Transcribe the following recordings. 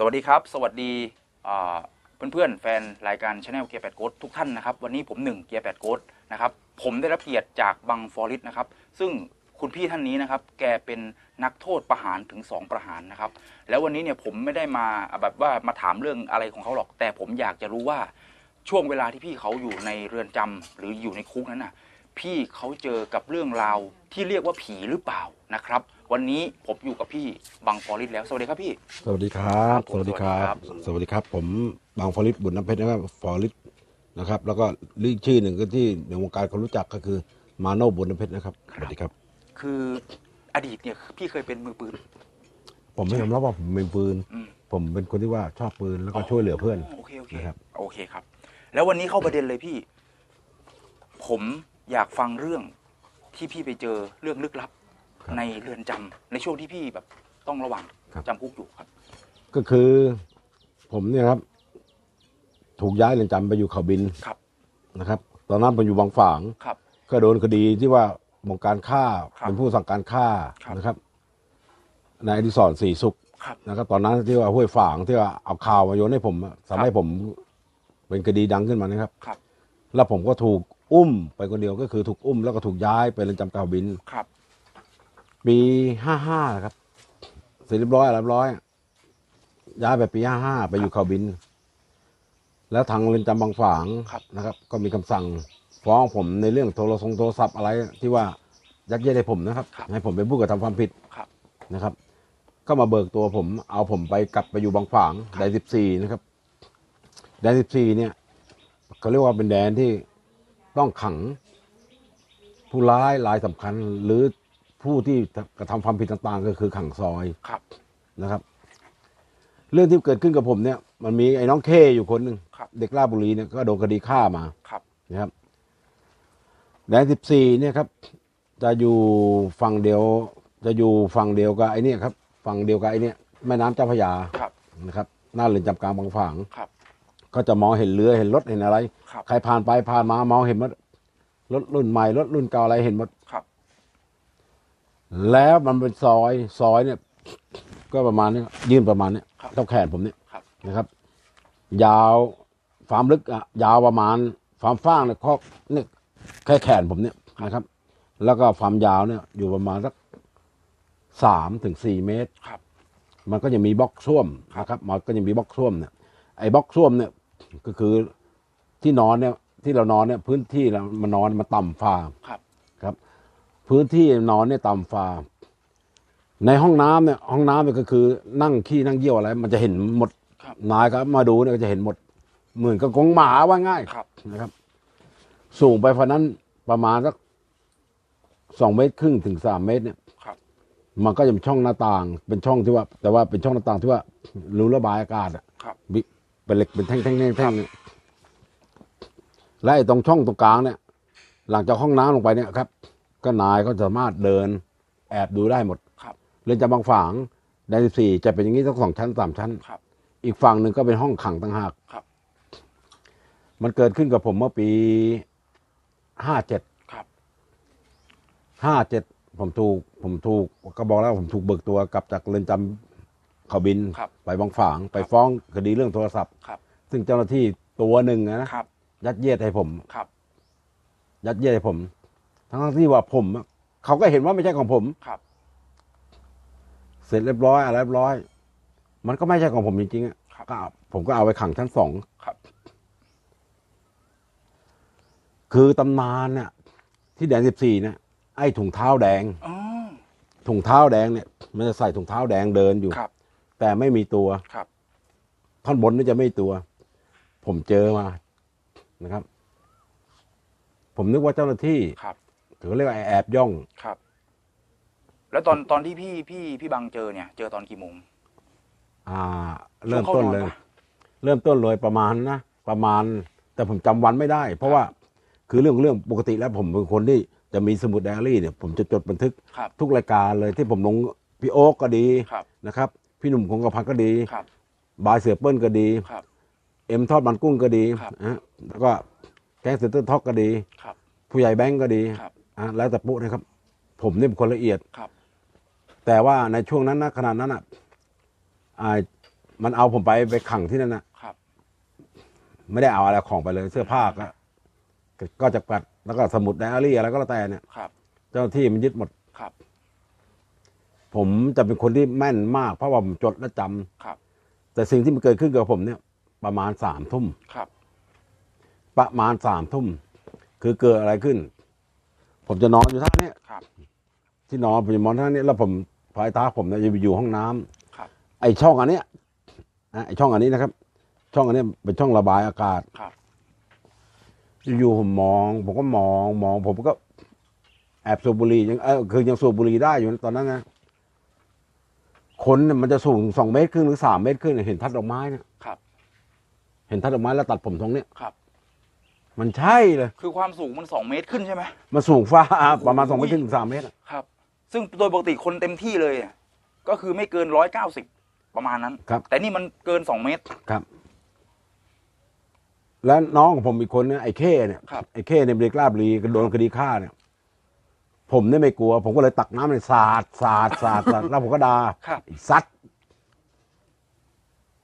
สวัสดีครับ สวัสดีอ่าเพื่อนๆ แฟนรายการช anel เกียร์แปดโกดทุกท่านนะครับ วันนี้ผมหนึ่งเกียร์แปดโกดนะครับ ผมได้รับเกียรติจากบังฟอริสนะครับ ซึ่งคุณพี่ท่านนี้นะครับ แกเป็นนักโทษประหารถึง 2 ประหารนะครับ แล้ววันนี้เนี่ยผมไม่ได้มาแบบว่ามาถามเรื่องอะไรของเขาหรอก แต่ผมอยากจะรู้ว่าช่วงเวลาที่พี่เขาอยู่ในเรือนจำหรืออยู่ในคุกนั้นน่ะ พี่เขาเจอกับเรื่องราวที่เรียกว่าผีหรือเปล่านะครับ วันนี้ผมอยู่กับพี่บังฟอริสแล้ว สวัสดีครับพี่สวัสดีครับครับผมสวัสดีครับ สวัสดีครับ สวัสดีครับ ผมบางฟอริสบุญน้ำเพชรนะครับฟอริสนะครับ แล้วก็ลีกชื่อหนึ่งก็ที่ในวงการเขารู้จักก็คือมาโนบุญน้ำเพชรนะครับ สวัสดีครับ คืออดีตเนี่ยพี่เคยเป็นมือปืน ผมไม่ยอมรับว่าผมเป็นปืนอืมผมเป็นคนที่ว่าชอบปืนแล้วก็ช่วยเหลือเพื่อนโอเคโอเคนะครับ โอเคครับ แล้ววันนี้เข้าประเด็นเลยพี่ ผม อยากฟังเรื่องที่พี่ไปเจอเรื่องลึกลับ ครับ ในเรือนจำในช่วงที่พี่แบบต้องระวังครับ จำคุกอยู่ครับ ก็คือ ผมเนี่ยครับ ถูกย้ายเรือนจำไปอยู่เขาบินครับ นะครับ ตอนนั้นผมอยู่บางฝาง ครับ ก็โดนคดีที่ว่าบงการฆ่าครับเป็นผู้สั่งการฆ่าครับ นะครับนายอดิศรศรีสุขครับ นะครับ ตอนนั้นที่ว่าห้วยฝางที่ว่าเอาข่าวมาโยนให้ผมอะทำให้ผมเป็นคดีดังขึ้นมานะครับ ครับ แล้วผมก็ถูก อุ้มไปคนเดียวก็คือถูกอุ้มแล้วก็ถูกย้ายไปเรือนจำเก่าบิน ครับ ปีห้าห้าครับเสร็จเรียบร้อยเรียบร้อย ย้ายไปปีห้าห้าไปอยู่เขาบิน แล้วทางเรือนจำบางฝางครับ นะครับ ก็มีคำสั่งฟ้องผมในเรื่องโทรศัพท์โทรศัพท์อะไรที่ว่ายัดเยียดให้ผมนะครับ ครับ ให้ผมเป็นผู้กระทำความผิดครับ นะครับ ก็มาเบิกตัวผม เอาผมไปกลับไปอยู่บางฝางแดนสิบสี่นะครับแดนสิบสี่เนี่ยเขาเรียกว่าเป็นแดนที่ ต้องขังผู้ร้ายรายสำคัญ หรือผู้ที่กระทำความผิดต่าง ๆ ก็คือขังซอยครับนะครับ เรื่องที่เกิดขึ้นกับผมเนี่ย มันมีไอ้น้องเคอยู่คนหนึ่งครับเด็กราชบุรีเนี่ยก็โดนคดีฆ่ามาครับนะครับแดนสิบสี่เนี่ยครับ จะอยู่ฝั่งเดียว จะอยู่ฝั่งเดียวกับไอ้เนี่ยครับฝั่งเดียวกับไอ้เนี่ยแม่น้ำเจ้าพระยาครับนะครับ หน้าเรือนจำกลางบางฝางครับ ก็จะมองเห็นเรือเห็นรถเห็นอะไร ครับ ใครผ่านไปผ่านมามองเห็นหมดรถรุ่นใหม่รถรุ่นเก่าอะไรเห็นหมด ครับ แล้วมันเป็นซอยซอยเนี่ย ก็ประมาณนี้ยื่นประมาณเนี้ยครับเท่าแขนผมเนี่ยครับ นะครับ ยาวความลึกอะยาวประมาณความฟ้างเนี่ยข้อเนี่ยแค่แขนผมเนี่ยนะครับ แล้วก็ความยาวเนี่ยอยู่ประมาณสักสามถึงสี่เมตร ครับ มันก็จะมีบล็อกส้วมนะครับ มันก็จะมีบล็อกส้วมเนี่ยไอ้บล็อกส้วมเนี่ย ก็คือที่นอนเนี่ยที่เรานอนเนี่ยพื้นที่เรามันนอนมันต่ำฟ้าครับ ครับ พื้นที่นอนเนี่ยต่ำฟ้าในห้องน้ำเนี่ยห้องน้ำเนี่ยก็คือนั่งขี้นั่งเยี่ยวอะไร มันจะเห็นหมดครับ นายครับมาดูเนี่ยก็จะเห็นหมด เหมือนกับกรงหมาว่าง่ายครับ นะครับ สูงไปพอนั้นประมาณสักสองเมตรครึ่งถึงสามเมตรเนี่ย ครับ มันก็จะเป็นช่องหน้าต่าง เป็นช่องที่ว่า แต่ว่าเป็นช่องหน้าต่างที่ว่ารูระบายอากาศอะ ครับบิ เป็นเหล็กเป็นแท่งๆๆๆเนี่ยและไอ้ตรงช่องตรงกลางเนี่ย หลังจากห้องน้ำลงไปเนี่ยครับ ก็นายก็สามารถเดิน แอบดูได้หมดครับ เรือนจำบางฝางแดนสี่จะเป็นอย่างนี้ทั้งสองชั้นสามชั้นครับ อีกฝั่งหนึ่งก็เป็นห้องขังต่างหากครับ มันเกิดขึ้นกับผมเมื่อปีห้าเจ็ดครับ ห้าเจ็ดผมถูก ผมถูกก็บอกแล้วผมถูกเบิกตัวกลับจากเรือนจำ เขาบินครับไปบางฝางไปฟ้องคดีเรื่องโทรศัพท์ ครับ ซึ่งเจ้าหน้าที่ตัวหนึ่งนะครับ ยัดเยียดให้ผม ครับ ยัดเยียดให้ผม ทั้งที่ว่าผมอะเขาก็เห็นว่าไม่ใช่ของผม ครับ เสร็จเรียบร้อยอะไรเรียบร้อย มันก็ไม่ใช่ของผมจริงๆอะครับ ก็เอาผมก็เอาไปขังชั้นสองครับ คือตำนานเนี่ยที่แดนสิบสี่เนี่ยไอ้ถุงเท้าแดง อ๋อ ถุงเท้าแดงเนี่ย มันจะใส่ถุงเท้าแดงเดินอยู่ ครับ แต่ไม่มีตัวครับ ท่อนบนนี่จะไม่มีตัว ผมเจอมานะครับ ผมนึกว่าเจ้าหน้าที่ครับถือเรียกว่าแอบย่องครับ แล้วตอนตอนที่พี่พี่พี่บังเจอเนี่ย เจอตอนกี่โมงอ่า เริ่มต้นเลยช่วงข้านอนปะเริ่มต้นเลยประมาณนะประมาณ แต่ผมจำวันไม่ได้ เพราะว่าคือเรื่องเรื่องปกติแล้วผมเป็นคนที่จะมีสมุดไดอารี่เนี่ย ผมจะจดบันทึกครับทุกรายการเลยที่ผมลงพี่โอ๊กก็ดีครับนะครับ พี่หนุ่มคงกระพันก็ดีครับ บายเสือเปิ้ลก็ดี ครับ เอ็มทอดมันกุ้งก็ดีครับ นะฮะแล้วก็แก๊งเซนเตอร์ท็อกก็ดี ครับ ผู้ใหญ่แบงก์ก็ดีครับ อะแล้วแต่ปุ๊นะครับ ผมนี่เป็นคนละเอียด ครับ แต่ว่าในช่วงนั้นนะขนาดนั้นอะอ่ามันเอาผมไปไปขังที่นั่นนะครับ ไม่ได้เอาอะไรของไปเลย เสื้อผ้าก็ก็ก็จะปัดแล้วก็สมุดไดอารี่อะไรก็แล้วแต่เนี่ย ครับ เจ้าหน้าที่มันยึดหมด ครับ ผมจะเป็นคนที่แม่นมาก เพราะว่าผมจดและจำครับ แต่สิ่งที่มันเกิดขึ้นกับผมเนี่ย ประมาณสามทุ่ม ครับ ประมาณสามทุ่ม คือเกิดอะไรขึ้น ผมจะนอนอยู่ท่าเนี้ยครับ ที่นอนผมจะนอนท่าเนี้ยแล้วผมภายตาผมเนี่ยจะไปอยู่ห้องน้ำครับ ไอช่องอันเนี้ยนะไอช่องอันนี้นะครับ ช่องอันเนี้ยเป็นช่องระบายอากาศ ครับ อยู่ๆผมมอง ผมก็มองมอง ผมก็แอบสูบบุหรี่ยังเออคือยังสูบบุหรี่ได้อยู่นะตอนนั้นนะ คนเนี่ยมันจะสูงสองเมตรครึ่งหรือสามเมตรครึ่งเนี่ยเห็นทัดดอกไม้เนี่ยครับ เห็นทัดดอกไม้แล้วตัดผมตรงเนี้ยครับ มันใช่เลยคือความสูงมันสองเมตรขึ้นใช่ไหมมันสูงฟ้าประมาณสองเมตรครึ่งถึงสามเมตรอะครับ ซึ่งโดยปกติคนเต็มที่เลยอะก็คือไม่เกินร้อยเก้าสิบประมาณนั้น ครับ แต่นี่มันเกินสองเมตร ครับ แล้วน้องของผมอีกคนเนี่ยไอ้เข้เนี่ยครับ ไอ้เข้เนี่ยเบรกลาบรีโดนคดีฆ่าเนี่ย ผมเนี่ยไม่กลัว ผมก็เลยตักน้ำเลยสาดสาดสาดสาดแล้วผมก็ด่าครับ ไอ้ซัด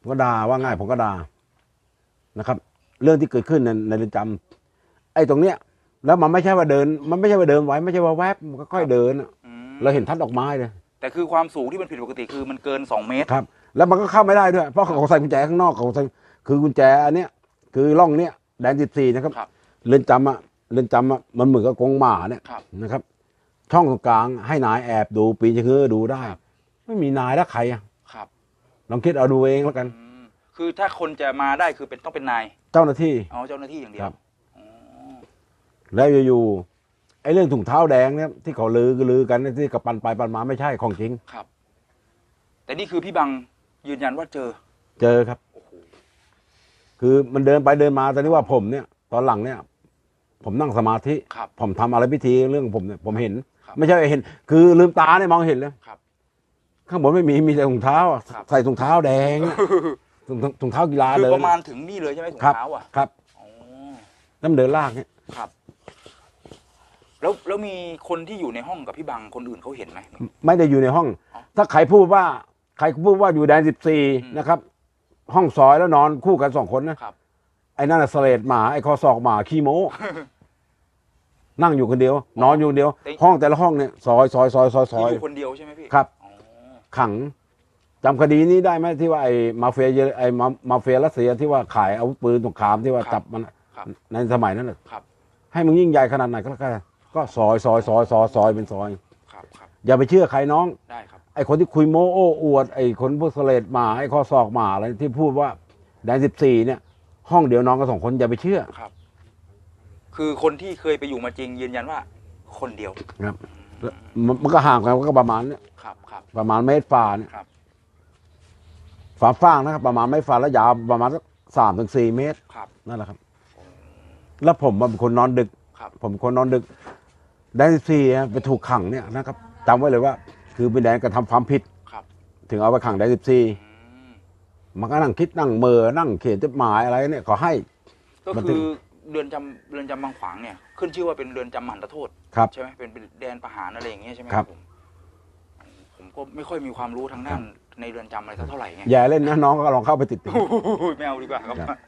ผมก็ด่าว่าง่าย ผมก็ด่านะครับ เรื่องที่เกิดขึ้นในในเรือนจำไอ้ตรงเนี้ย แล้วมันไม่ใช่ว่าเดิน มันไม่ใช่ว่าเดินไหวไม่ใช่ว่าแวบมันก็ค่อยเดินอะอืมเราเห็นทัดดอกไม้เลยแต่คือความสูงที่มันผิดปกติคือมันเกินสองเมตร ครับ แล้วมันก็เข้าไม่ได้ด้วย เพราะเขาใส่กุญแจข้างนอกเขาใส่คือกุญแจอันเนี้ยคือร่องเนี้ยแดนสิบสี่นะครับครับ เรือนจำอะเรือนจำอะมันเหมือนกับกรงหมาเนี่ยครับ นะครับ ช่องตรงกลางให้นายแอบดูปีนจะเงื้อดูได้ครับไม่มีนายแล้วใครอะครับลองคิดเอาดูเองแล้วกัน อืมคือถ้าคนจะมาได้คือเป็นต้องเป็นนายเจ้าหน้าที่ เอาเจ้าหน้าที่อย่างเดียครัวบแล้วอยู่ๆไอ้เรื่องถุงเท้าแดงเนี่ยที่เขาลือลือกันเนี่ยที่กับปันไปปันมาไม่ใช่ของจริง ครับ แต่นี่คือพี่บังยืนยันว่าเจอ เจอครับ โอ้โห คือมันเดินไปเดินมาแต่นี่ว่าผมเนี่ย ตอนหลังเนี่ย ผมนั่งสมาธิ ครับ ผมทำอะไรพิธีเรื่องผมเนี่ยผมเห็นครับ ไม่ใช่เห็น คือลืมตาเนี่ยมองเห็นเลยครับ ข้างบนไม่มีมีแต่ถุงเท้าอะครับ ใส่ถุงเท้าแดงอะถุงถุงเท้ากีฬาคือเดินประมาณถึงนี่เลยใช่ไหมถุงครับ เท้าอะครับอ๋อแล้วมันเดินลากเนี่ยครับ แล้วแล้วมีคนที่อยู่ในห้องกับพี่บังคนอื่นเขาเห็นไหม ไม่ได้อยู่ในห้องอ๋อถ้าใครพูดว่าใครพูดว่าอยู่แดนสิบสี่อืม นะครับ ห้องซอยแล้วนอนคู่กันสองคนนะครับ ไอ้นั่นน่ะเสลดหมาไอ้คอศอกหมาขี้โม้ นั่งอยู่คนเดียว นอนอยู่คนเดียวห้องแต่ละห้องเนี่ยซอยซอยซอยซอยซที่อย อยู่คนเดียวใช่ไหมพี่ครับ อ๋อขังจำคดีนี้ได้ไหมที่ว่าไอ้มาเฟียเยอไอ้มามาเฟียรัสเซียที่ว่าขายอาวุธปืนสงครามที่ว่าจับมันอะครับในสมัยนั้นน่ะครับให้มึงยิ่งใหญ่ขนาดไหนก็แล้วกันก็ซอยซอยซอยซอยซอยเป็นซอย ครับครับอย่าไปเชื่อใครน้อง ได้ครับ ไอ้คนที่คุยโม้โอ้อวดไอ้คนพวกเสลดหมาไอ้ข้อศอกหมาอะไรที่พูดว่าแดนสิบสี่เนี่ย ห้องเดียวนอนกันสองคนอย่าไปเชื่อ ครับ คือคนที่เคยไปอยู่มาจริง ยืนยันว่า คนเดียวครับมันมันก็ห่างกันก็ประมาณเนี่ยครับครับประมาณเมตรฝ่าเนี่ยครับฝาฟ้างนะครับ ประมาณเมตรฝ่าแล้วยาวประมาณสักสามถึงสี่เมตรครับนั่นแหละครับ แล้วผมเป็นคนนอนดึก ครับ ผมเป็นคนนอนดึกแดนสิบสี่ไปถูกขังเนี่ยนะครับจำไว้เลยว่า คือเป็นแดนกระทำความผิด ครับ ถึงเอาไปขังแดนสิบสี่ อืมมันก็นั่งคิดนั่งเมอนั่งเขียนจดหมายอะไรเนี่ยขอให้ ก็มันถึคืง อ เรือนจำเรือนจำบางขวางเนี่ย ขึ้นชื่อว่าเป็นเรือนจำมหันตโทษครับ ใช่ไหมเป็นเป็นแดนประหารอะไรอย่างเงี้ยใช่ไหมครับ ผมผมก็ไม่ค่อยมีความรู้ทางด้านในเรือนจำอะไรสักเท่าไหร่ไงอย่าเล่นนะน้องก็ลองเข้าไปติดโอ้ยไม่เอาดีกว่าครับ ครับ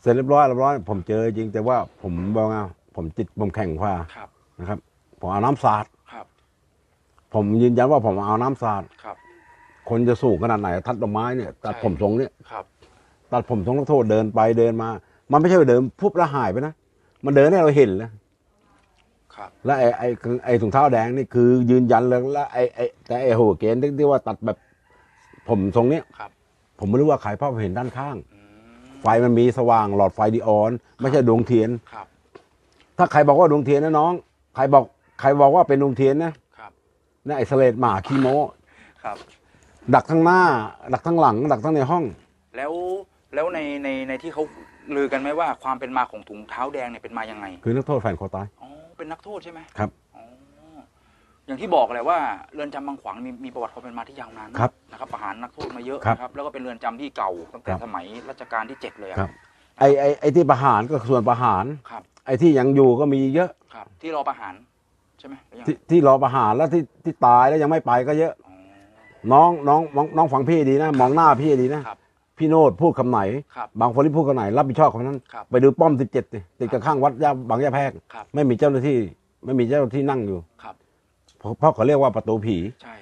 เสร็จเรียบร้อยเรียบร้อยผมเจอจริงแต่ว่าผมบอกว่าผมจิตผมแข็งกว่าครับ นะครับ ผมเอาน้ำสาดครับผมยืนยันว่าผมเอาน้ำสาดครับ คนจะสูงขนาดไหนทัดดอกไม้เนี่ยตัดใช่ ผมทรงเนี่ยครับ ตัดผมทรงนักโทษเดินไปเดินมา มันไม่ใช่ว่าเดินพุบแล้วหายไปนะ มันเดินให้เราเห็นแล้วครับ แล้วไอ้ไอ้ไอ้ถุงเท้าแดงนี่คือยืนยันเลยแล้วไอ้ไอ้แต่ไอ้หัวเกณฑ์ที่ที่ว่าตัดแบบผมทรงเนี้ยครับ ผมไม่รู้ว่าใครเพราะผมเห็นด้านข้าง อืมไฟมันมีสว่างหลอดไฟดีออน ไม่ใช่ดวงเทียน ครับถ้าใครบอกว่าดวงเทียนนะน้อง ใครบอกใครบอกว่าเป็นดวงเทียนนะครับนั่นไอ้เสลดหมาขี้โมครับ ดักทั้งหน้า ดักทั้งหลัง ดักทั้งในห้อง แล้วแล้วในในในที่เขา ลือกันไหมว่าความเป็นมาของถุงเท้าแดงเนี่ยเป็นมายังไง คือนักโทษแฟนคอตาย อ๋อ เป็นนักโทษใช่ไหมครับ อ๋อ อย่างที่บอกแหละว่าเรือนจำบางขวางมีมีประวัติความเป็นมาที่ยาวนานนะครับนะครับประหารนักโทษมาเยอะครับ นะครับ แล้วก็เป็นเรือนจำที่เก่าตั้งแต่ครับ สมัยรัชกาลที่เจ็ดเลยอะครับ ไอ้ไอ้ไอ้ที่ประหารก็ส่วนประหาร ครับ ไอ้ที่ยังอยู่ก็มีเยอะ ครับ ที่รอประหารใช่ไหมหรือยังที่ที่รอประหารแล้วที่ที่ตายแล้วยังไม่ไปก็เยอะ อ๋อ น้องน้องน้องน้องฟังพี่ดีนะ มองหน้าพี่ดีนะครับ พี่โนดพูดคำไหน ครับ บางคนที่พูดคำไหน รับผิดชอบคำนั้น ครับไปดูป้อมสิบเจ็ดติดกับข้างวัดย่าบางย่าแพรกครับ ไม่มีเจ้าหน้าที่ ไม่มีเจ้าหน้าที่นั่งอยู่ ครับ เพราะเพราะเขาเรียกว่าประตูผีใช่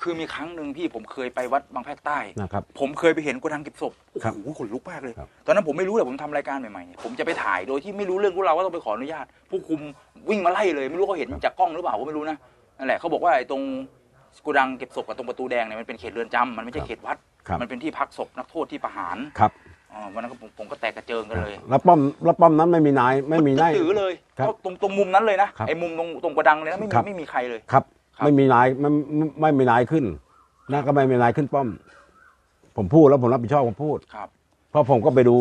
คือมีครั้งหนึ่งพี่ผมเคยไปวัดบางแพรกใต้ นะครับ ผมเคยไปเห็นโกดังเก็บศพครับโอ้โหขนลุกมากเลย ครับ ตอนนั้นผมไม่รู้เลยผมทำรายการใหม่ๆเนี่ยผมจะไปถ่ายโดยที่ไม่รู้เรื่องรู้ราวว่าต้องไปขออนุญาต ผู้คุมวิ่งมาไล่เลย ไม่รู้เขาเห็นจากกล้องหรือเปล่าก็ไม่รู้นะนั่นแหละเขาบอกว่าไอ้ตรงโกดังเก็บศพกับตรงประตูแดงเนี่ยมันเป็นเขตเรือนจำมันไม่ใช่เขตวัด ครับ มันเป็นที่พักศพนักโทษที่ประหารครับอ๋อวันนั้นก็ผมผมก็แตกกระเจิงกันเลยแล้วป้อมแล้วป้อมนั้นไม่มีนายไม่มีนาย ตื้อเลยครับตรงตรงมุมนั้นเลยนะครับ ไอ้มุมตรงตรงโกดังเลยนะไม่มีครับไม่มีใครเลย ครับ ครับ ไม่มีนายไม่ไม่ไม่มีนายขึ้นนะก็ไม่มีนายขึ้นป้อม ผมพูดแล้วผมรับผิดชอบผมพูด ครับ เพราะผมก็ไปดู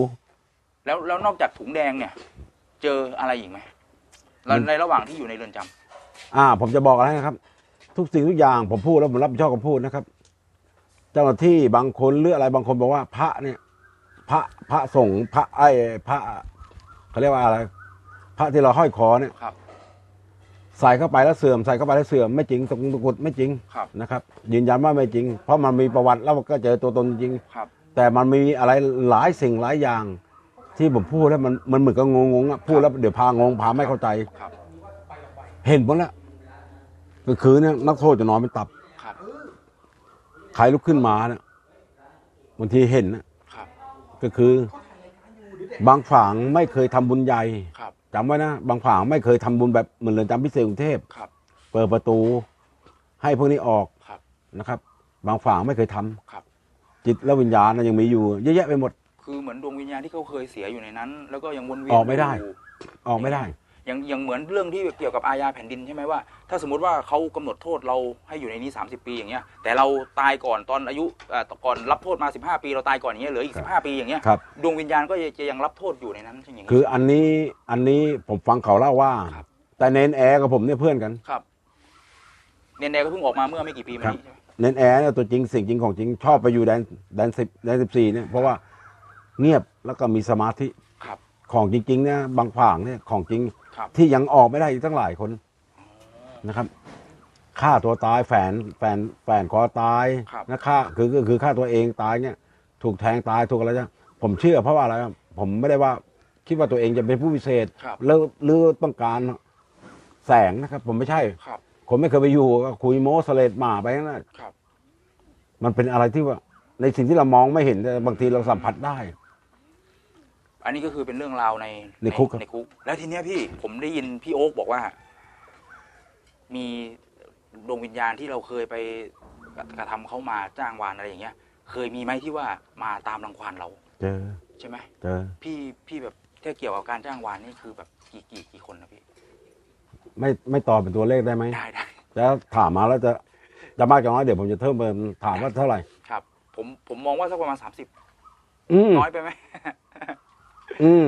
แล้วแล้วนอกจากถุงแดงเนี่ย เจออะไรอีกไหมแล้วมันในระหว่างที่อยู่ในเรือนจำอ่า ผมจะบอกอะไรนะครับ ทุกสิ่งทุกอย่างผมพูดแล้วผมรับผิดชอบผมพูดนะครับ เจ้าหน้าที่บางคนหรืออะไรบางคนบอกว่าพระเนี่ย พระพระสงฆ์พระไอ้พระเขาเรียกว่าอะไร พระที่เราห้อยคอเนี่ยครับ ใส่เข้าไปแล้วเสื่อมใส่เข้าไปแล้วเสื่อมไม่จริงตรงตะกรุดไม่จริงครับ นะครับ ยืนยันว่าไม่จริง เพราะมันมีประวัติแล้วก็เจอตัวตนจริง ครับ แต่มันมีอะไรหลายสิ่งหลายอย่าง ที่ผมพูดแล้วมันมันเหมือนกับงงๆอะพูดแล้วเดี๋ยวพางงพาไม่เข้าใจ ครับ เห็นหมดแล้ว ก็คือเนี่ยนักโทษจะนอนเป็นตับ ครับ ใครลุกขึ้นมาเนี่ยบางทีเห็นนะครับ ก็คือ บางฝางไม่เคยทำบุญใหญ่ครับ จำไว้นะ บางฝางไม่เคยทำบุญแบบเหมือนเรือนจำพิเศษกรุงเทพ ครับ เปิดประตู ให้พวกนี้ออกครับ นะครับ บางฝางไม่เคยทำครับ จิตและวิญญาณนะยังมีอยู่เยอะแยะไปหมด คือเหมือนดวงวิญญาณที่เขาเคยเสียอยู่ในนั้น แล้วก็ยังวนเวียนออกไม่ได้ยู่ออกไม่ได้ อย่างอย่างเหมือนเรื่องที่เกี่ยวกับอาญาแผ่นดินใช่ไหมว่า ถ้าสมมติว่าเขากำหนดโทษเราให้อยู่ในนี้ 30 ปีอย่างเงี้ยแต่เราตายก่อนตอนอายุเอ่อก่อนรับโทษมา 15 ปีเราตายก่อนอย่างเงี้ยเหลืออีก 15 ปีอย่างเงี้ยครับดวงวิญญาณก็จะยังรับโทษอยู่ในนั้นใช่ไหมคืออันนี้อันนี้ผมฟังเขาเล่าว่าครับแต่เนนแอร์กับผมเนี่ยเพื่อนกันครับเนนแดงก็เพิ่งออกมาเมื่อไม่กี่ปีมานี้ใช่ไหมเนนแอร์เนี่ยตัวจริงสิ่งจริงของจริงชอบไปอยู่แดนแดนสิบแดนสิบสี่เนี่ยเพราะว่าเงียบแล้วก็มีสมาธิครับของจริงๆเนี่ยบางฝ่างเนี่ยของจริง ครับที่ยังออกไม่ได้อีกตั้งหลายคนนะครับฆ่าตัวตายแฝนแฝนแฝนคอตายครับ นะฆ่าคือคือคือฆ่าตัวเองตายเนี่ย ถูกแทงตายถูกอะไรจ้ะผมเชื่อเพราะว่าอะไรครับผมไม่ได้ว่าคิดว่าตัวเองจะเป็นผู้พิเศษครับ แล้วหรือต้องการแสงนะครับ ผมไม่ใช่ ครับ ผมไม่เคยไปอยู่ก็คุยโม้สเลดหมาไปนั่นนะครับ มันเป็นอะไรที่ว่า ในสิ่งที่เรามองไม่เห็นแต่บางทีเราสัมผัสได้ อันนี้ก็คือเป็นเรื่องราวในในคุกครับ ในคุก แล้วทีเนี้ยพี่ผมได้ยินพี่โอ๊กบอกว่า มีดวงวิญญาณที่เราเคยไปกระทำเขามาจ้างวานอะไรอย่างเงี้ย เคยมีไหมที่ว่ามาตามรังควานเรา เจอใช่ไหมเจอพี่พี่แบบถ้าเกี่ยวกับการจ้างวานนี่คือแบบกี่กี่กี่คนนะพี่ไม่ไม่ตอบเป็นตัวเลขได้ไหมได้ได้จะถามมาแล้วจะจะมากจะน้อยเดี๋ยวผมจะเพิ่มเติมถามว่าเท่าไหร่ ครับ ผมผมมองว่าสักประมาณสามสิบอืมน้อยไปไหม อืม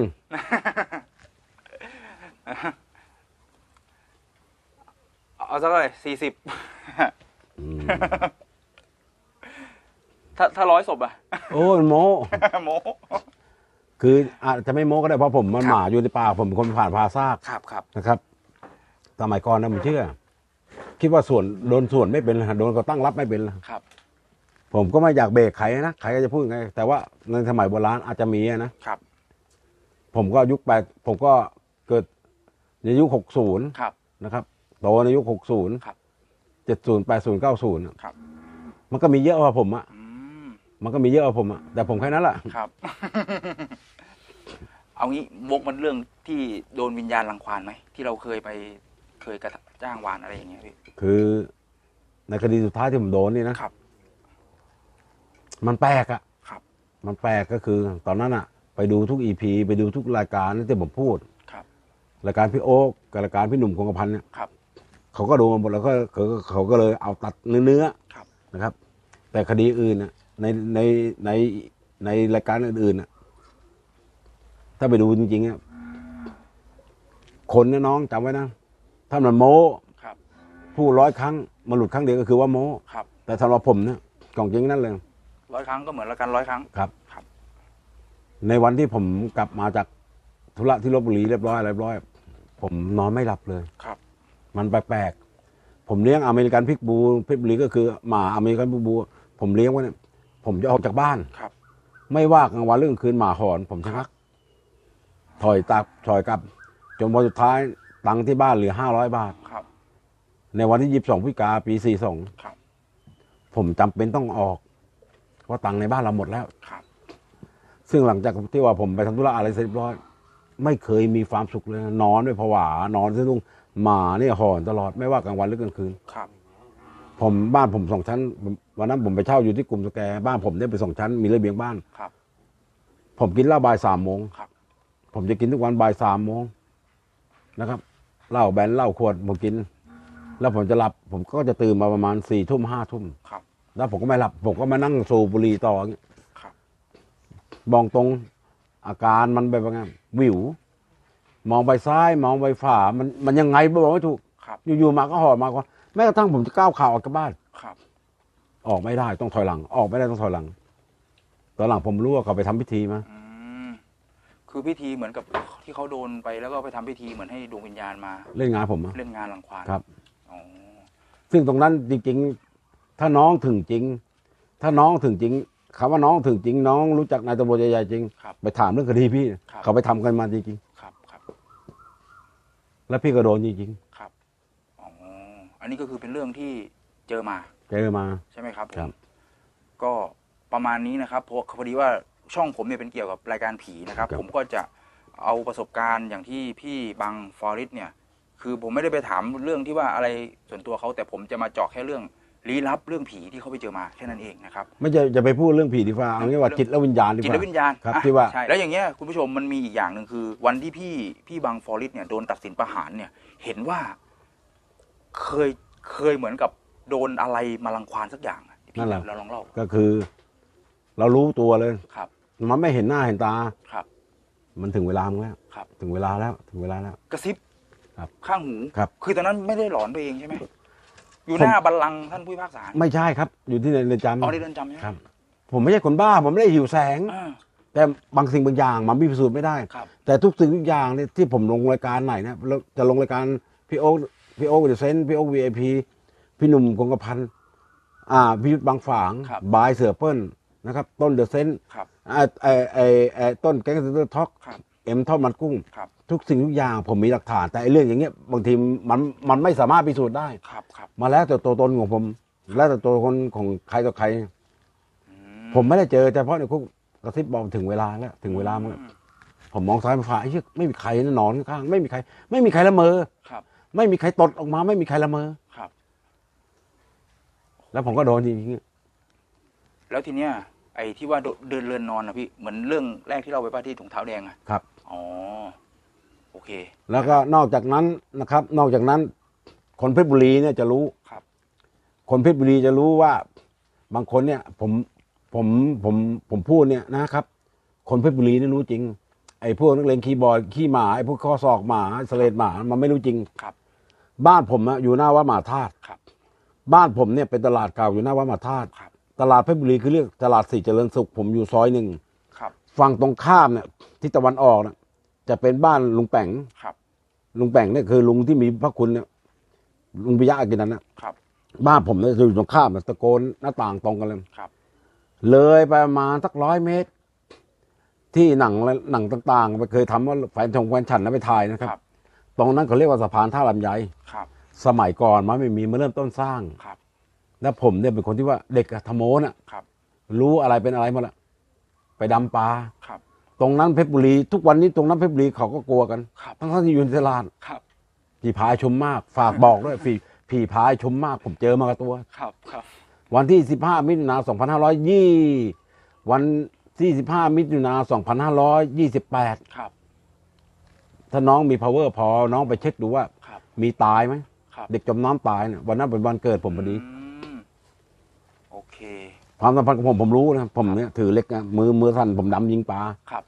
เอาสักเท่าไหร่สี่สิบอืมถ้าถ้าร้อยศพอะโอ้ยโมโมคืออาจจะไม่โมก็ได้เพราะผมมันครับหมาอยู่ในป่าผมเป็นคนผ่านพาซากครับครับนะครับสมัยก่อนนะผมเชื่อ คิดว่าส่วนโดนส่วนไม่เป็นเลยโดนเขาตั้งรับไม่เป็นเลยครับ ผมก็ไม่อยากเบรกใครนะใครก็จะพูดไง แต่ว่าในสมัยโบราณอาจจะมีอะนะครับ ผมก็ยุคแปดผมก็เกิดในยุคหกศูนย์ครับ นะครับ โตในยุคหกศูนย์ครับ เจ็ดศูนย์แปดศูนย์เก้าศูนย์ครับ มันก็มีเยอะกว่าผมอะอืมมันก็มีเยอะกว่าผมอะแต่ผมแค่นั้นแหละครับ เอางี้วกมันเรื่องที่โดนวิญญาณรังควานไหมที่เราเคยไปเคยกระทำจ้างวานอะไรอย่างเงี้ยพี่คือในคดีสุดท้ายที่ผมโดนนี่นะครับ มันแปลกอะครับ มันแปลกก็คือตอนนั้นอะ ไปดูทุกอีพีไปดูทุกรายการที่ผมพูดครับรายการพี่โอ๊กกับรายการพี่หนุ่มคงกระพันธ์เนี่ยครับเขาก็ดูมาหมดแล้วก็เขาก็เขาก็เลยเอาตัดเนื้อเนื้อครับนะครับ แต่คดีอื่นน่ะในในในในรายการอื่นๆน่ะถ้าไปดูจริงๆอะคนเนี่ยน้องจำไว้นะถ้ามันโม้ครับพูดร้อยครั้งมันหลุดครั้งเดียวก็คือว่าโม้ครับแต่สำหรับผมเนี่ยของจริงนั่นเลยร้อยครั้งก็เหมือนละกันร้อยครั้งครับครับ ในวันที่ผมกลับมาจากธุระที่ลบบุรีเรียบร้อยเรียบร้อย ผมนอนไม่หลับเลย ครับ มันแปลกๆผมเลี้ยงอเมริกันพิกบูเพชรบุรีก็คือหมาอเมริกันพิกบู ผมเลี้ยงไว้เนี่ยผมจะออกจากบ้านครับ ไม่ว่ากลางวันเรื่องคืนหมาหอน ผมชะงัก ถอยตับถอยกลับ จนวันสุดท้ายตังค์ที่บ้านเหลือห้าร้อยบาทครับ ในวันที่ยี่สิบสองพฤศจิกาปีสี่สองครับผมจำเป็นต้องออกเพราะตังค์ในบ้านเราหมดแล้วครับ ซึ่งหลังจากที่ว่าผมไปทำธุระอะไรเสร็จเรียบร้อย ไม่เคยมีความสุขเลยนะนอนด้วยผวานอนสะดุ้งหมาเนี่ยหอนตลอดไม่ว่ากลางวันหรือกลางคืน ครับ ผมบ้านผมสองชั้นผมวันนั้นผมไปเช่าอยู่ที่กรุมสแกร์บ้านผมเนี่ยเป็นสองชั้นมีระเบียงบ้าน ครับ ผมกินเหล้าบ่ายสามโมงครับ ผมจะกินทุกวันบ่ายสามโมงนะครับเหล้าแบนเหล้าขวดผมกิน แล้วผมจะหลับ ผมก็จะตื่นมาประมาณสี่ทุ่มห้าทุ่มครับ แล้วผมก็ไม่หลับ ผมก็มานั่งสูบบุหรี่ต่ออย่างเงี้ยครั บมองตรงอาการมันแบบว่าไงวิว มองไปซ้าย มองไปฝ่ามันมันยังไงบอกไม่ถูกครับอยู่ๆมาก็หอบมาก่อนแม้กระทั่งผมจะก้าวขาออกจากบ้านครับ ออกไม่ได้ต้องถอยหลัง ออกไม่ได้ต้องถอยหลังตอนหลังผมรู้ว่าเขาไปทำพิธีมาอืมคือพิธีเหมือนกับที่เขาโดนไปแล้วก็ไปทำพิธีเหมือนให้ดวงวิญญาณมา เล่นงานผมอะเล่นงานรังควานครับอ๋อซึ่งตรงนั้นจริงๆถ้าน้องถึงจริง ถ้าน้องถึงจริง คำว่าน้องถึงจริงน้องรู้จักนายตำรวจใหญ่ๆจริง ครับ ไปถามเรื่องคดีพี่ ครับ เขาไปทำกันมาจริงครับครับๆแล้วพี่ก็โดนจริงครับอ๋ออันนี้ก็คือเป็นเรื่องที่เจอมา ๆเจอมา ใช่ไหมครับผมครับ ก็ประมาณนี้นะครับเพราะพอดีว่าช่องผมเนี่ยเป็นเกี่ยวกับรายการผีนะครับ ผมก็จะเอาประสบการณ์อย่างที่พี่บังฟอริสเนี่ย คือผมไม่ได้ไปถามเรื่องที่ว่าอะไรส่วนตัวเขาแต่ผมจะมาเจาะแค่เรื่อง ลี้ลับเรื่องผีที่เขาไปเจอมาแค่นั้นเองนะครับ ไม่จะจะไปพูดเรื่องผีดีกว่าเอางี้ว่าจิตและวิญญาณดีกจิตว่าวิญญาณครับอะที่ว่าใช่แล้วอย่างเงี้ยคุณผู้ชมมันมีอีกอย่างหนึ่งคือ วันที่พี่พี่บังฟอริสเนี่ยโดนตัดสินประหารเนี่ย เห็นว่าเคยเคยเหมือนกับโดนอะไรมารังควานสักอย่างอะพี่เราลองเล่าก็คือ เรารู้ตัวเลยครับ มันไม่เห็นหน้าเห็นตาครับ มันถึงเวลามึงแล้วครับ ถึงเวลาแล้วถึงเวลาแล้ว กระซิบครับ ข้างหูครับ คือตอนนั้นไม่ได้หลอนไปเองใช่ไหม อยู่ผมหน้าบัลลังก์ท่านผู้พิพากษาไม่ใช่ครับ อยู่ที่ในเรือนจำเอาในเรือนจำใช่ไหมครับ ผมไม่ใช่คนบ้า ผมไม่ได้หิวแสง อ่า แต่บางสิ่งบางอย่างมันพิสูจน์ไม่ได้ ครับ แต่ทุกสิ่งทุกอย่างเนี่ยที่ผมลงรายการไหนเนี่ยแล้วจะลงรายการพี่โอ๊คพี่โอ๊คเดอะเซนพี่โอ๊ควีไอพีพี่หนุ่มคงกระพันธ์อ่าพี่ยุทธบางฝางครับ บายเสือเปิ้ลนะครับ ต้นเดอะเซนครับ ไอไอไอไอต้นแก๊งเซนเตอร์ท็อกครับ เอ็มทอดมันกุ้ง ครับ ทุกสิ่งทุกอย่างผมมีหลักฐาน แต่ไอเรื่องอย่างเงี้ยบางทีมันมันไม่สามารถพิสูจน์ได้ ครับครับมาแล้วแต่ตัวตนของผม แล้วแต่ตัวคนของใครต่อใคร อืผมไม่ได้เจอแต่เพราะในคุกกระซิบบอกถึงเวลาแล้วถึงเวลามึงอืมผมมองซ้ายมาฝ่าไอ้เหี้ยไม่มีใครนะนอนข้างๆไม่มีใคร ไม่มีใครละเมอ ครับไม่มีใครตดออกมา ไม่มีใครละเมอ ครับ แล้วผมก็โดนจริงแล้วทีเนี้ยไอ้ที่ว่าเดินเรือนนอนนะพี่เหมือนเรื่องแรกที่เราไปป้าที่ถุงเท้าแดงอะๆครับ อ๋อโอเค แล้วก็นอกจากนั้นนะครับ นอกจากนั้น คนเพชรบุรีเนี่ยจะรู้ครับ คนเพชรบุรีจะรู้ว่า บางคนเนี่ยผมผมผมผมพูดเนี่ยนะครับ คนเพชรบุรีเนี่ยรู้จริง ไอ้พวกนักเลงคีย์บอร์ดขี้หมาไอ้พวกข้อศอกหมาสเลดหมามันไม่รู้จริงครับ บ้านผมอะอยู่หน้าวัดมหาธาตุครับ บ้านผมเนี่ยเป็นตลาดเก่าอยู่หน้าวัดมหาธาตุครับตลาดเพชรบุรีคือเรียกตลาดสี่เจริญสุข ผมอยู่ซอยหนึ่งครับ ฝั่งตรงข้ามเนี่ยที่ตะวันออกเนี่ย จะเป็นบ้านลุงแป่งครับ ลุงแป่งเนี่ยคือลุงที่มีพระคุณเนี่ยลุงปิยะกินนั้นนะครับ บ้านผมเนี่ยจะอยู่ตรงข้ามเนี่ยตะโกนหน้าต่างตรงกันเลยครับ เลยไปประมาณสักร้อยเมตร ที่หนังหนังต่างๆไปเคยทำว่าแฟนชงแฟนฉันแล้วไปถ่ายนะคครัรับบตรงนั้นเขาเรียกว่าสะพานท่าลำไยครับ สมัยก่อนมันไม่มีมาเริ่มต้นสร้างครับ แล้วผมเนี่ยเป็นคนที่ว่าเด็กอะธโมน่ะครับรู้อะไรเป็นอะไรหมดละไปดำปลาครับ ตรงนั้นเพชรบุรี ทุกวันนี้ตรงนั้นเพชรบุรีเขาก็กลัวกัน ครับ ทั้งๆที่อยู่ในตลาดครับ ผีพายชมมาก ฝากบอกด้วยผีผีพายชมมาก ผมเจอมากับตัว ครับครับ วันที่ 15 มิถุนา2520 วันที่15มิถุนา2528 ครับ ถ้าน้องมี power พอน้องไปเช็คดูว่า ครับมีตายไหมครับเด็กจมน้ำตายเนี่ยวันนั้นเป็นวันเกิดผมพอดี อืมโอเค ความสัมพันธ์ของผมผมรู้นะผมเนี่ยถือเล็กนะมือมือสั่นผมดำยิงปลาครับ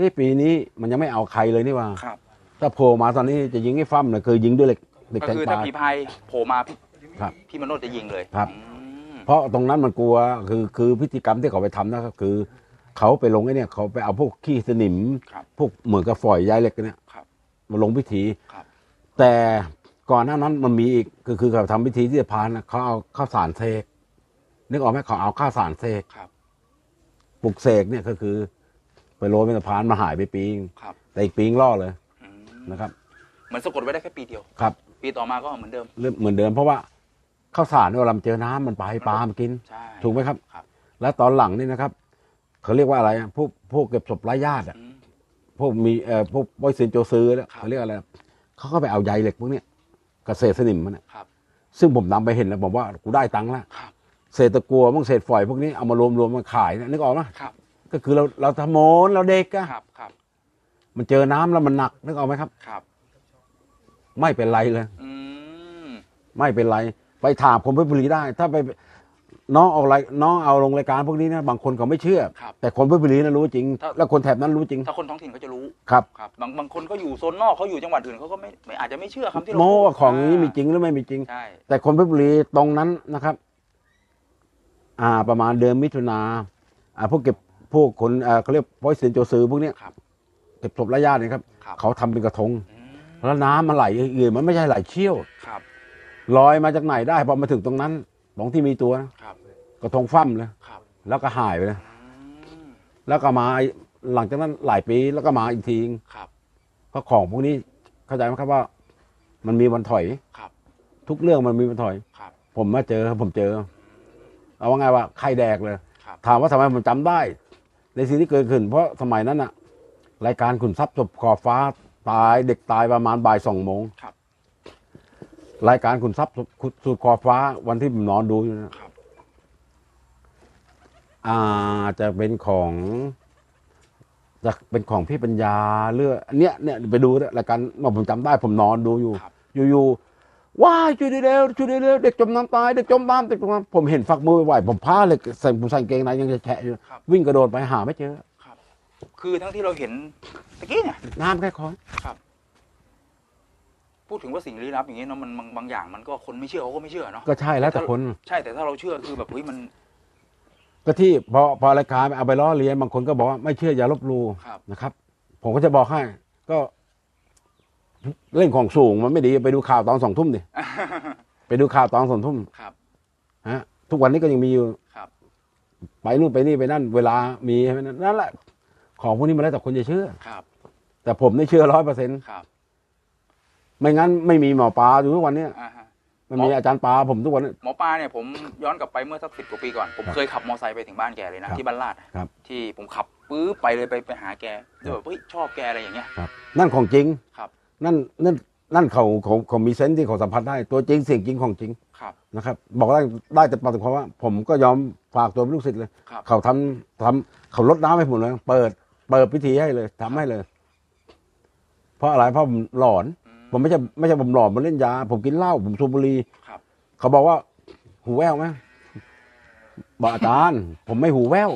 นี่ปีนี้มันยังไม่เอาใครเลยนี่ว่าครับถ้าโผล่มาตอนนี้จะยิงให้ฟั่มเลยคือยิงด้วยเหล็กเหล็กก็แทงคือปถ้าลา ผีพายโผล่มาพี่ครับพี่มโนดจะยิงเลยครับ อืมเพราะตรงนั้นมันกลัวคือคือพฤติกรรมที่เขาไปทำนะครับ คือเขาไปลงไอ้เนี่ยเขาไปเอาพวกขี้สนิม ครับ พวกเหมือนกับฝอยใยเหล็กเนี่ยครับ มาลงพิธี ครับ แต่ก่อนหน้านั้นมันมีอีกก็คือเขาทำพิธีที่สะพานนะเขาเอาข้าวสารเสก นึกออกไหมเขาเอาข้าวสารเสกครับ ปลุกเสกเนี่ยก็คือ ไปโรยเป็นสะพานมาหายไปปีงครับแต่อีกปีงล่อเลยอืมนะครับ เหมือนสะกดไว้ได้แค่ปีเดียว ครับปีต่อมาก็เหมือนเดิม เริ่มเหมือนเดิมเพราะว่าข้าวสารเนี่ยเวลามันเจอน้ำมันไปปลามันกิน ใช่ถูกไหมครับ ครับแล้วตอนหลังนี่นะครับ เขาเรียกว่าอะไรอะพวกพวกเก็บศพไร้ญาติอะอืม พวกมีเอ่อพวกบอยซินโจซื้อเนี่ยครับ เขาเรียกอะไรนะเขาก็ไปเอาใยเหล็กพวกเนี้ยกบเศษสนิมมันเนี่ยครับ ซึ่งผมนำไปเห็นแล้วผมว่ากูได้ตังค์แล้วครับ เศษตะกัวพวกเศษฝอยพวกนี้เอามารวมรวมมาขายเนี่ยนึกออกไหมครับ ก็คือเราเราทำโมนเราเด็กอะครับครับ มันเจอน้ำแล้วมันหนัก นึกออกไหมครับ ครับ ไม่เป็นไรเลย อืมไม่เป็นไร ไปถามคนเพชรบุรีได้ ถ้าไปน้องออกรายน้องเอาลงรายการพวกนี้นะบางคนเขาไม่เชื่อ ครับ แต่คนเพชรบุรีนะรู้จริง ถ้า แล้วคนแถบนั้นรู้จริงถ้าคนท้องถิ่นเขาจะรู้ครับ ครับ บางบางคนก็อยู่โซนนอกเขาอยู่จังหวัดอื่นเขาก็ไม่ไม่อาจจะไม่เชื่อคำที่เราโม้พูดว่าของนี้มีจริงหรือไม่มีจริง ใช่ แต่คนเพชรบุรีตรงนั้นนะครับ อ่าประมาณเดือนมิถุนาอ่าพวกเก็บพวกคนอ่าเขาเรียกพอยเซนโจซือพวกเนี้ยครับเก็บศพระญาติเนี่ยครับ ครับ เขาทำเป็นกระทง อืมแล้วน้ำมันไหลเอื่อยๆมันไม่ใช่ไหลเชี่ยวครับลอยมาจากไหนได้พอมาถึงตรงนั้นตรงที่มีตัวนะครับกระทงฟั่มเลยครับแล้วก็หายไปเลยอืมแล้วก็มาหลังจากนั้นหลายปีแล้วก็มาอีกทีครับเพราะของพวกนี้เข้าใจไหมครับว่า มันมีวันถอย ครับทุกเรื่องมันมีวันถอย ครับผมมาเจอผมเจอ เอาว่าไงว่าไข่แดกเลยครับถามว่าทำไมผมจำได้ ในสิ่งที่เกิดขึ้น เพราะสมัยนั้นอะรายการขุนทรัพย์จบขอบฟ้าตายเด็กตายประมาณบ่ายสองโมงครับรายการขุนทรัพย์สุดขอบฟ้าวันที่ผมนอนดูอยู่นะครับอ่าจะเป็นของจะเป็นของพี่ปัญญาเรื่องเนี้ยเนี่ยไปดูเนี่ยรายการมาผมจำได้ผมนอนดูอยู่ครับอยู่ๆ ว้ายช่วยด้วยเร็วช่วยด้วยเร็วเด็กจมน้ำตายเด็กจมน้ำเด็กจมน้ำผมเห็นฝักมือไหวผมพาเลยใส่ผมใส่กางเกงในยังจะแฉะอยู่ครับ วิ่งกระโดดไปหาไม่เจอครับคือทั้งที่เราเห็นตะกี้เนี่ย น้ำแค่คอยพูดถึงว่าสิ่งลี้ลับอย่างนี้เนาะมันบางบางอย่างมันก็คนไม่เชื่อเขาก็ไม่เชื่อเนาะก็ใช่แล้วแต่คน ใช่แต่ถ้าเราเชื่อคือแบบเฮ้ยมันก็ที่พอพอรายการเอาไปล้อเลียนบางคนก็บอกว่าไม่เชื่ออย่าลบหลู่ครับ นะครับ ผมก็จะบอกให้ก็ เล่นของสูงมันไม่ดีไปดูข่าวตอนสองทุ่มดิไปดูข่าวตอนสองทุ่มครับฮะทุกวันนี้ก็ยังมีอยู่ครับ ไปนู่นไปนี่ไปนั่น เวลามีใช่ไหมนั่นแหละ ของพวกนี้มันแล้วแต่คนจะเชื่อครับ แต่ผมไม่เชื่อร้อยเปอร์เซ็นต์ครับ ไม่งั้นไม่มีหมอปลาอยู่ทุกวันเนี้ยอ่าฮะ มันมีอาจารย์ปลาผมทุกวันนี้ หมอปลาเนี่ยผมย้อนกลับไปเมื่อสักสิบกว่าปีก่อน ผมเคยขับมอไซค์ไปถึงบ้านแกเลยนะครับที่บ้านลาดครับ ที่ผมขับปื๊บไปเลยไปไปหาแกด้วยแบบเฮ้ยชอบแกอะไรอย่างเงี้ยครับนั่นของจริง ครับ นั่นนั่นนั่นเขาเขาเขามีเซนส์ที่เขาสัมผัสได้ตัวจริงเสียงจริงของจริงครับ นะครับ บอกได้ได้แต่ปฏิความว่า ผมก็ยอมฝากตัวเป็นลูกศิษย์เลย ครับ เขาทำทำเขาลดน้ำให้ผมเลย เปิด เปิดพิธีให้เลยทำให้เลย เพราะอะไรเพราะผมหลอน อืมผมไม่ใช่ไม่ใช่ผมหลอนผมเล่นยา ผมกินเหล้าผมสูบบุหรี่ ครับ เขาบอกว่าหูแว่วไหมบอกอาจารย์ ผมไม่หูแว่ว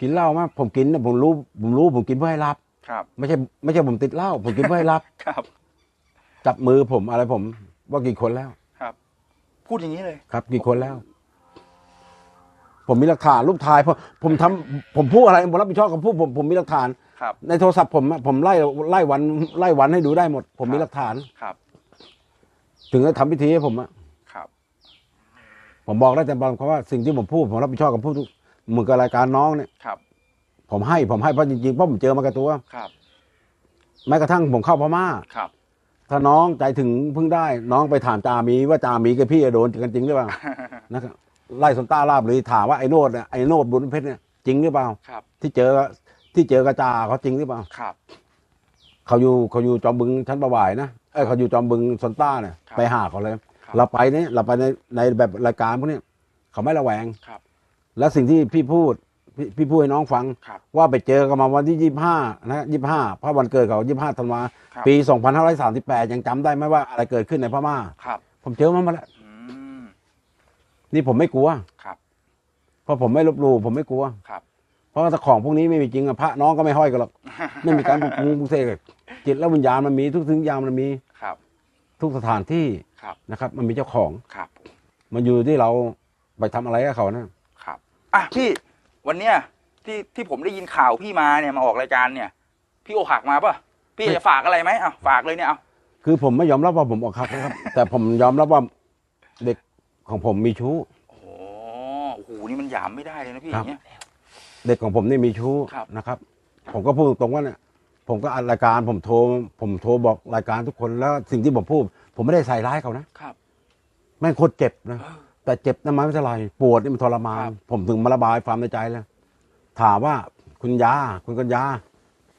กินเหล้าไหมผมกินนะผมรู้ผมรู้ผมกินเพื่อให้รับ ครับ ไม่ใช่ไม่ใช่ผมติดเหล้าผมกินเพื่อให้รับครับ จับมือผมอะไรผม ว่ากี่คนแล้วครับ พูดอย่างนี้เลย ครับ กี่คนแล้ว ผมมีหลักฐานรูปถ่ายเพราะผมทำผมพูดอะไรผมรับผิดชอบกับพูดผมผมมีหลักฐาน ครับ ในโทรศัพท์ผมอะผมไล่ไล่วันไล่วันให้ดูได้หมด ผมมีหลักฐาน ครับ ถึงจะทำพิธีให้ผมอะครับ ผมบอกได้แต่บางคำว่าสิ่งที่ผมพูดผมรับผิดชอบกับพูดทุกเหมือนกับรายการน้องเนี่ยครับ ผมให้ผมให้เพราะจริงๆเพราะผมเจอมากับตัวครับ แม้กระทั่งผมเข้าพม่าครับ ถ้าน้องใจถึงเพิ่งได้ น้องไปถามจามีว่าจามีกับพี่โดนกันจริงหรือเปล่านะครับไล่สนต้าลาบเลยถามว่าไอ้โนดเนี่ยไอ้โนดบุญเพชรเนี่ยจริงหรือเปล่าครับ ที่เจอที่เจอกระจาเขาจริงหรือเปล่าครับเขาอยู่เขาอยู่จอมบึงชั้นประวายนะเออเขาอยู่จอมบึงสนต้าเนี่ยครับไปหาเขาเลยครับเราไปเนี่ยเราไปในในแบบรายการพวกเนี้ยเขาไม่ระแวงครับ แล้วสิ่งที่พี่พูด พี่พี่พูดให้น้องฟัง ครับว่าไปเจอกันมาวันที่ยี่ห้านะยี่ห้าเพราะวันเกิดเขายี่ห้าธันวาครับ ปีสองพันห้าร้อยสามสิบแปดยังจำได้ไหมว่าอะไรเกิดขึ้นในพม่า ครับผมเจอมันมาแล้วอืมนี่ผมไม่กลัว ครับเพราะผมไม่ลบหลู่ผมไม่กลัว ครับ เพราะว่าถ้าของพวกนี้ไม่มีจริงอะพระน้องก็ไม่ห้อยกันหรอก ไม่มีการปลุกปลุกปลุกเสกจิตและวิญญาณมันมีทุกสิ่งอย่างมันมีครับทุกสถานที่ครับนะครับ มันมีเจ้าของ ครับมันอยู่ที่เราไปทำอะไรกับเขานะ ครับอะพี่ วันเนี้ยที่ที่ผมได้ยินข่าวพี่มาเนี่ยมาออกรายการเนี่ย พี่โอหักมาป่ะพี่จะฝากอะไรไหมอะฝากเลยเนี่ยเอาคืคือผมไม่ยอมรับว่าผมออกหักนะครับ แต่ผมยอมรับว่าเด็กของผมมีชู้โอ้โหโอ้โหนี่มันหยามไม่ได้เลยนะพี่อครับย่างเงี้ยเด็กของผมนี่มีชู้ครับนะครับ ผมก็พูดตรงๆว่าเนี่ยผมก็อัดรายการผมโทร ผมโทรบอกรายการทุกคนแล้วสิ่งที่ผมพูด ผมไม่ได้ใส่ร้ายเขานะครับแม่งโคตรเจ็บนะ แต่เจ็บนะมันไม่เท่าไหรปวดนี่มันทรมานครับผมถึงมาระบายความในใจแล้ว ถามว่าคุณยาคุณกัญญา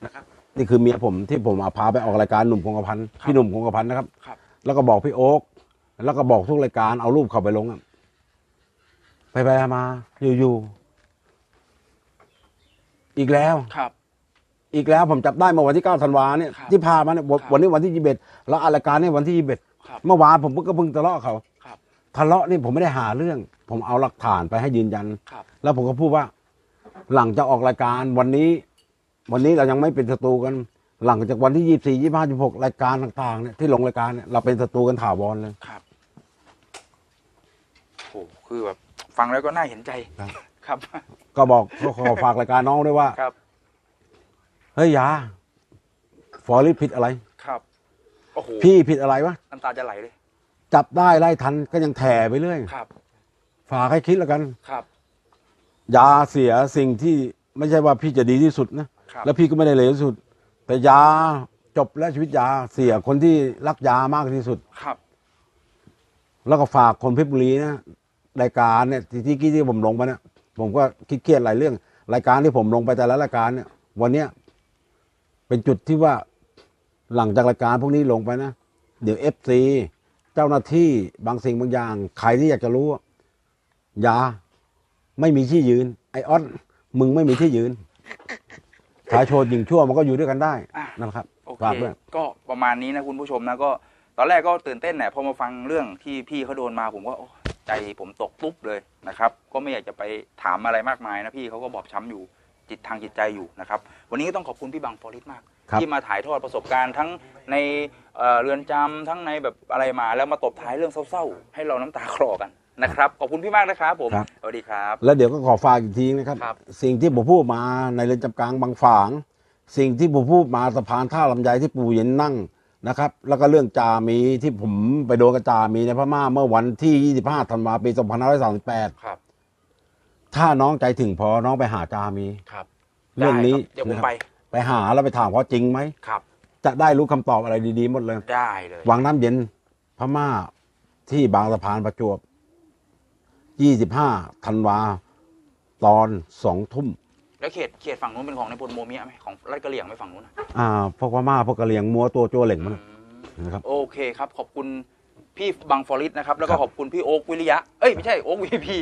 นะครับ นี่คือเมียผมที่ผมเอาพาไปออกรายการหนุ่มคงกระพันพี่หนุ่มคงกระพันนะครับครับแล้วก็บอกพี่โอ๊กแล้วก็บอกทุกรายการเอารูปเขาไปลงอะไปไปมาอยู่ๆอีกแล้วครับ อีกแล้วผมจับได้เมื่อวันที่เก้าธันวาเนี่ยครับที่พามาเนี่ยวันครับวันนี้วันที่ยี่สิบเอ็ดแล้วอารายการเนี่ยวันที่ยี่สิบเอ็ดครับเมื่อวานผมก็เพิ่งทะเลาะกับเขาครับ ทะเลาะนี่ผมไม่ได้หาเรื่อง ผมเอาหลักฐานไปให้ยืนยัน ครับ แล้วผมก็พูดว่า หลังจากออกรายการวันนี้ วันนี้เรายังไม่เป็นศัตรูกัน หลังจากวันที่ยี่สี่ยี่ห้ายี่หกรายการต่างๆเนี่ยที่ลงรายการเนี่ยเราเป็นศัตรูกันถาวรเลย ครับโอ้โหคือแบบฟังแล้วก็น่าเห็นใจ ครับ ครับ ก็บอกก็ขอฝากรายการน้องด้วยว่าครับ เฮ้ยยาฟอร์ริสผิดอะไร ครับ โอ้โหพี่ผิดอะไรวะน้ำตาจะไหลเลย จับได้ไล่ทันก็ยังแถไปเรื่อยครับ ฝากให้คิดแล้วกันครับ ยาเสียสิ่งที่ไม่ใช่ว่าพี่จะดีที่สุดนะ ครับ แล้วพี่ก็ไม่ได้เลวที่สุด แต่ยาจบแล้วชีวิตยาเสียคนที่รักยามากที่สุด ครับ แล้วก็ฝากคนเพชรบุรีนะรายการเนี่ยที่ที่ที่ที่ผมลงไปเนี่ยผมก็คิดเครียดหลายเรื่อง รายการที่ผมลงไปแต่ละรายการเนี่ย วันเนี้ยเป็นจุดที่ว่าหลังจากรายการพวกนี้ลงไปนะ เดี๋ยวเอฟซี เจ้าหน้าที่บางสิ่งบางอย่าง ใครที่อยากจะรู้อะยาไม่มีที่ยืน ไอออนมึงไม่มีที่ยืนชายโชดหญิงชั่วมันก็อยู่ด้วยกันได้อะนะครับโอเคฝากด้วยก็ประมาณนี้นะคุณผู้ชมนะก็ตอนแรกก็ตื่นเต้นแหละพอมาฟังเรื่องที่พี่เขาโดนมาผมก็โอ้ใจผมตกตุ๊บเลยนะครับ ก็ไม่อยากจะไปถามอะไรมากมายนะพี่เขาก็บอบช้ำอยู่จิตทางจิตใจอยู่นะครับ วันนี้ก็ต้องขอบคุณพี่บังฟอริสมากครับ ที่มาถ่ายทอดประสบการณ์ทั้งในเอ่อเรือนจำทั้งในแบบอะไรมาแล้วมาตบท้ายเรื่องเศร้าๆ ให้เราน้ำตาคลอกันนะครับขอบคุณพี่มากนะครับผมครับสวัสดีครับ แล้วเดี๋ยวก็ขอฝากอีกทีนะครับครับ สิ่งที่ผมพูดมาในเรือนจำกลางบางฝาง สิ่งที่ผมพูดมาสะพานท่าลำไยที่ปู่เย็นนั่งนะครับ แล้วก็เรื่องจามีที่ผมไปโดนกับจามีในพม่าเมื่อวันที่ 25ธันวาปี2538ครับ ถ้าน้องใจถึงพอน้องไปหาจามีครับ เรื่องนี้ได้คบเดี๋ยวผมนะครับไป ไปหาแล้วไปถามว่าจริงไหมครับ จะได้รู้คำตอบอะไรดีๆหมดเลย ได้เลยวังน้ำเย็นพม่าที่บางสะพานประจวบ 25ธันวา ตอนสองทุ่มแล้วเขตเขตฝั่งนู้นเป็นของในพลโมเมียไหมของรัฐกะเหรี่ยงไหมฝั่งนู้นนะอ่าพวกพม่าพวกกะเหรี่ยงมัวตัวโจเหล่งมันอืมนะครับ โอเคครับ ขอบคุณพี่บังฟอริสนะครับ แล้วก็ครับขอบคุณพี่โอ๊กวิริยะ เอ้ยไม่ใช่โอ๊กวีพี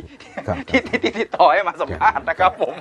ครับ ที่ที่ที่ติดต่อให้มาสัมภาษณ์นะครับผม